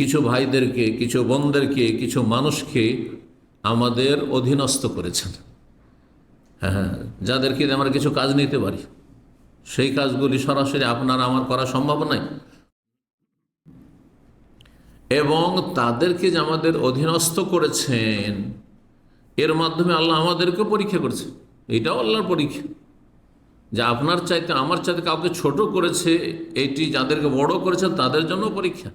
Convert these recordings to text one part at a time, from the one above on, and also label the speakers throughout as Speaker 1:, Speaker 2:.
Speaker 1: কিছু ভাইদেরকে, কিছু বোনদেরকে, কিছু মানুষকে আমাদের অধীনস্থ করেছেন। হ্যাঁ যাদেরকে দিয়ে আমরা কিছু কাজ নিতে পারি। সেই কাজগুলি সরাসরি আপনার আমার করা সম্ভব নয়। এবং তাদেরকে যে আমাদের অধীনস্থ করেছেন, এর মাধ্যমে আল্লাহ আমাদেরকে পরীক্ষা করছে। এটাও আল্লাহর পরীক্ষা। যে আপনার চাইতে, আমার চাইতে কাউকে ছোট করেছে, এটি যাদেরকে বড় করেছেন, তাদের জন্য পরীক্ষা।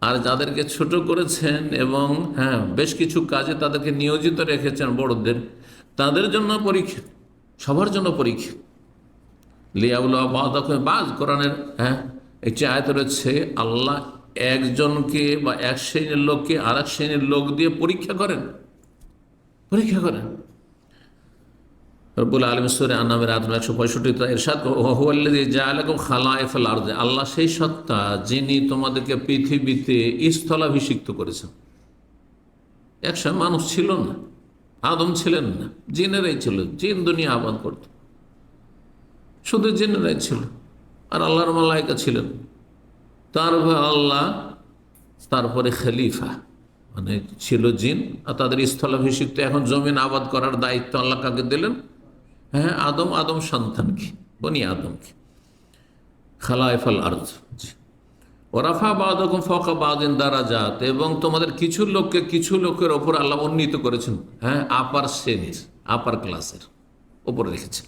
Speaker 1: আর যাদেরকে ছোট করেছেন এবং হ্যাঁ বেশ কিছু কাজে তাদেরকে নিয়োজিত রেখেছেন বড়দের, তাদের জন্য পরীক্ষা, সবার জন্য পরীক্ষা। লিয়াউল্লাহ বাজ কোরআনের হ্যাঁ একটি আয়ত রয়েছে, আল্লাহ একজনকে বা এক শ্রেণির লোককে আর এক শ্রেণির লোক দিয়ে পরীক্ষা করেন। পরীক্ষা করেন। রব্বুল আলম সুরে আনামের আত্ম একশো পঁয়ষট্টি এরশাদ হহুয়াল্লাদি জাআলাকুম খালায়েফাল আরদে আল্লাহ সেই সত্তা যিনি তোমাদেরকে পৃথিবীতে স্থলাভিষিক্ত করেছেন। একসময় মানুষ ছিল না, আদম ছিলেন না, জিনেরাই ছিল, জিন দুনিয়া আবাদ করত। শুধু জিনেরাই ছিল, আর আল্লাহর মালায়িকা ছিলেন। তারপর আল্লাহ, তারপরে খলিফা মানে ছিল জিন, আর তাদের স্থলাভিষিক্ত এখন জমিন আবাদ করার দায়িত্ব আল্লাহ কাকে দিলেন? হ্যাঁ আদম আদম সন্তানকে বনি আদমকে খালাইফাল আর্জ ওরাফা বাদকম ফকা বাদিন দ্বারা জাত এবং তোমাদের কিছু লোককে কিছু লোকের ওপর আল্লাহ উন্নীত করেছেন হ্যাঁ আপার শ্রেণির, আপার ক্লাসের ওপরে রেখেছেন।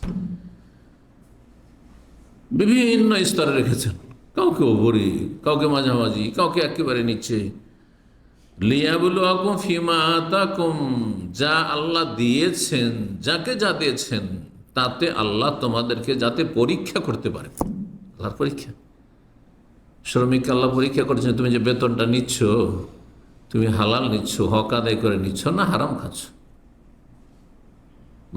Speaker 1: বিভিন্ন স্তরে রেখেছেন। কাউকে ওপরে, কাউকে মাঝামাঝি, কাউকে একেবারে নিচ্ছে লিয়াবুল ফিমা তাকুম যা আল্লাহ দিয়েছেন, যাকে যা দিয়েছেন তাতে আল্লাহ তোমাদেরকে যাতে পরীক্ষা করতে পারে। আল্লাহর পরীক্ষা। শ্রমিক আল্লাহ পরীক্ষা করছেন, তুমি যে বেতনটা নিচ্ছ, তুমি হালাল নিচ্ছ, হক আদায় করে নিচ্ছ না হারাম খাচ্ছ?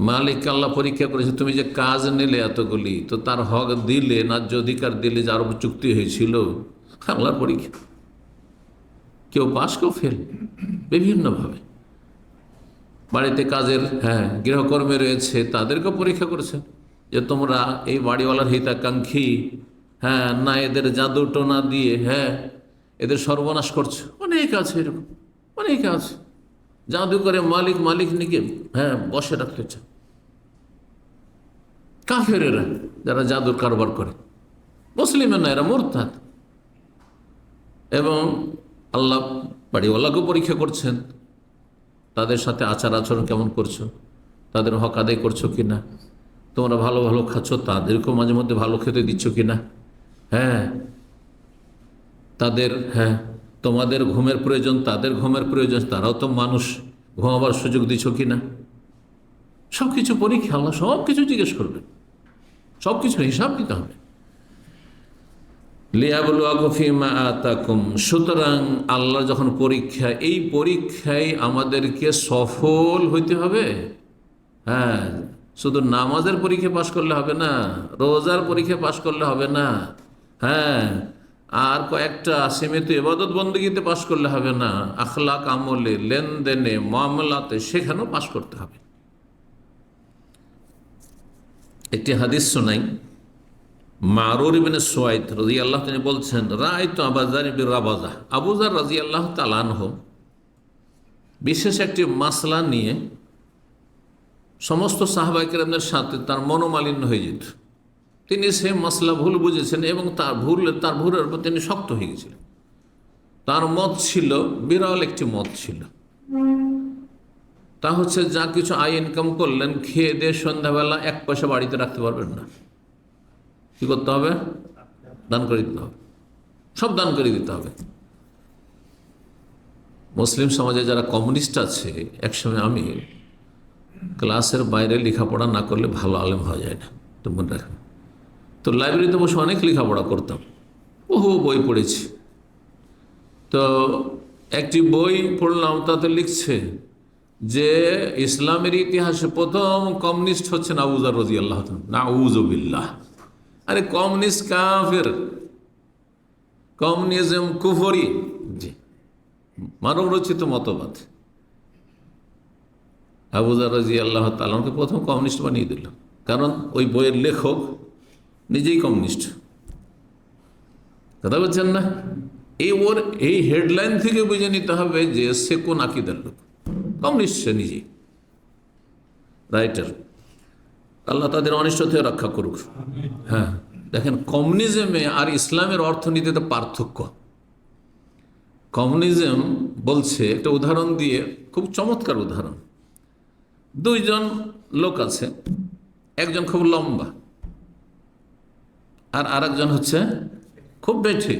Speaker 1: মালিক আল্লাহ পরীক্ষা করেছে, তুমি যে কাজ নিলে এতগুলি, তো তার হক দিলে ন্যায্য অধিকার দিলে যার উপর চুক্তি হয়েছিল? আল্লাহর পরীক্ষা। কেউ পাস কেউ ফেল, বিভিন্নভাবে। বাড়িতে কাজের হ্যাঁ গৃহকর্মী রয়েছে, তাদেরকেও পরীক্ষা করেছেন যে তোমরা এই বাড়িওয়ালার হিতাকাঙ্ক্ষী হ্যাঁ না এদের জাদু টোনা দিয়ে হ্যাঁ এদের সর্বনাশ করছ। অনেক আছে এরকম, অনেক আছে। জাদু করে মালিক মালিক নিকে হ্যাঁ বসে রাখতে চান কাফের এরা যারা জাদুর কারবার করে মুসলিমের না, এরা মোরতাদ। এবং আল্লাহ বাড়িওয়ালাকেও পরীক্ষা করছেন। তাদের সাথে আচার আচরণ কেমন করছ? তাদের হক আদায় করছ কি না তোমরা ভালো ভালো খাচ্ছ, তাদেরকেও মাঝে মধ্যে ভালো খেতে দিচ্ছ কি না হ্যাঁ। তাদের হ্যাঁ তোমাদের ঘুমের প্রয়োজন, তাদের ঘুমের প্রয়োজন, তারাও তো মানুষ। ঘুমাবার সুযোগ দিচ্ছ কি না সব কিছু পরীক্ষা সব কিছু জিজ্ঞেস করবেন সব কিছু হিসাব দিতে হবে। সুতরাং আল্লাহ যখন পরীক্ষা, এই পরীক্ষায় আমাদেরকে সফল হইতে হবে। হ্যাঁ শুধু নামাজের পরীক্ষা পাশ করলে হবে না, রোজার পরীক্ষা পাশ করলে হবে না হ্যাঁ আর কয়েকটা সীমিত এবাদত বন্দীতে পাশ করলে হবে না, আখলাক আমলে, লেনদেনে, মামলাতে, সেখানেও পাশ করতে হবে। একটি হাদিস শোনাই। মারুর সোয়াইদ রাজি আল্লাহ তিনি বলছেন রায় তো আবাজার রাবাজা। আবুজার রাজি আল্লাহ বিশেষ একটি মাসলা নিয়ে সমস্ত সাথে তার মনোমালিন্য হয়ে যেত। তিনি সে মশলা ভুল বুঝেছেন এবং তার ভুল, তার ভুলের উপর তিনি শক্ত হয়ে গেছিলেন। তার মত ছিল, বিরল একটি মত ছিল। তা হচ্ছে, যা কিছু আয় ইনকাম করলেন, খেয়ে দিয়ে সন্ধ্যাবেলা এক পয়সা বাড়িতে রাখতে পারবেন না। কী করতে হবে? দান করে দিতে হবে। সব দান করে দিতে হবে। মুসলিম সমাজে যারা কমিউনিস্ট আছে, একসময় আমি ক্লাসের বাইরে লেখাপড়া না করলে ভালো আলেম হওয়া যায় না। তো মনে রাখবেন। তো লাইব্রেরিতে বসে অনেক লেখাপড়া করতাম। বহু বই পড়েছি। তো একটি বই পড়লাম, তাতে লিখছে যে ইসলামের ইতিহাসে প্রথম কমিউনিস্ট হচ্ছেন আবুজার রাজি আল্লাহ না উজবিল্লাহ আরে কমিউনিস্ট কাফের। কমিউনিজম কুফরি। জি। মানব রচিত মতবাদ। আবুজার রাজি আল্লাহ তালামকে প্রথম কমিউনিস্ট বানিয়ে দিল। কারণ ওই বইয়ের লেখক নিজেই কমিউনিস্ট। কথা বলছেন না? এই ওর এই হেডলাইন থেকে বুঝে নিতে হবে যে সে কোন আকিদার লোক। কমিউনিস্ট সে নিজেই। রাইটার। আল্লাহ তাদের অনিষ্ট থেকে রক্ষা করুক। হ্যাঁ দেখেন, কমিউনিজমে আর ইসলামের অর্থনীতিতে পার্থক্য। কমিউনিজম বলছে, একটা উদাহরণ দিয়ে, খুব চমৎকার উদাহরণ। দুইজন লোক আছে, একজন খুব লম্বা, আর আরেকজন হচ্ছে খুব বেঠি।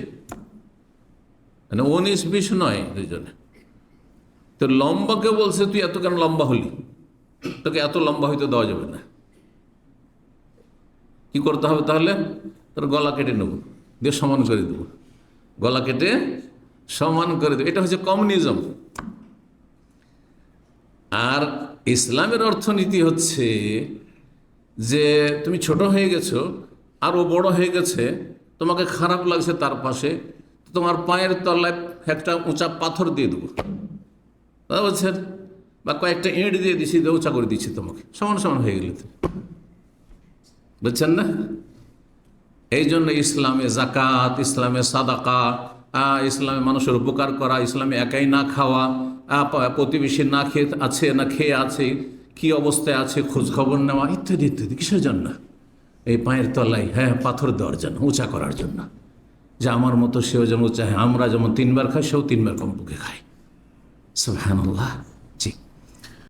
Speaker 1: মানে উনিশ, বিশ নয় দুইজনে। তো লম্বাকে বলছে, তুই এত কেন লম্বা হলি, তোকে এত লম্বা হইতে দেওয়া যাবে না। কি করতে হবে তাহলে? তোর গলা কেটে নেব, দিয়ে সমান করে দেবো। গলা কেটে সমান করে দেবো। এটা হচ্ছে কমিউনিজম। আর ইসলামের অর্থনীতি হচ্ছে যে তুমি ছোট হয়ে গেছো আর ও বড় হয়ে গেছে, তোমাকে খারাপ লাগছে তার পাশে তোমার পায়ের তলায় একটা উঁচা পাথর দিয়ে দেবো। তা বলছেন? বা কয়েকটা ইঁট দিয়ে দিয়ে উঁচা করে দিচ্ছি তোমাকে। সমান সমান হয়ে গেলে বুঝছেন না? এই জন্য ইসলামে জাকাত ইসলামে সাদাকা ইসলামে মানুষের উপকার করা, ইসলামে একাই না খাওয়া প্রতিবেশী না খেয়ে আছে না খেয়ে আছে, কি অবস্থায় আছে খোঁজ খবর নেওয়া, ইত্যাদি ইত্যাদি। কিসের জন্য? এই পায়ের তলায় হ্যাঁ পাথর দেওয়ার জন্য, উঁচা করার জন্য। যে আমার মতো সেও যেমন উঁচা আমরা যেমন তিনবার খাই, সেও তিনবার কমপক্ষে খাই সব হ্যাঁ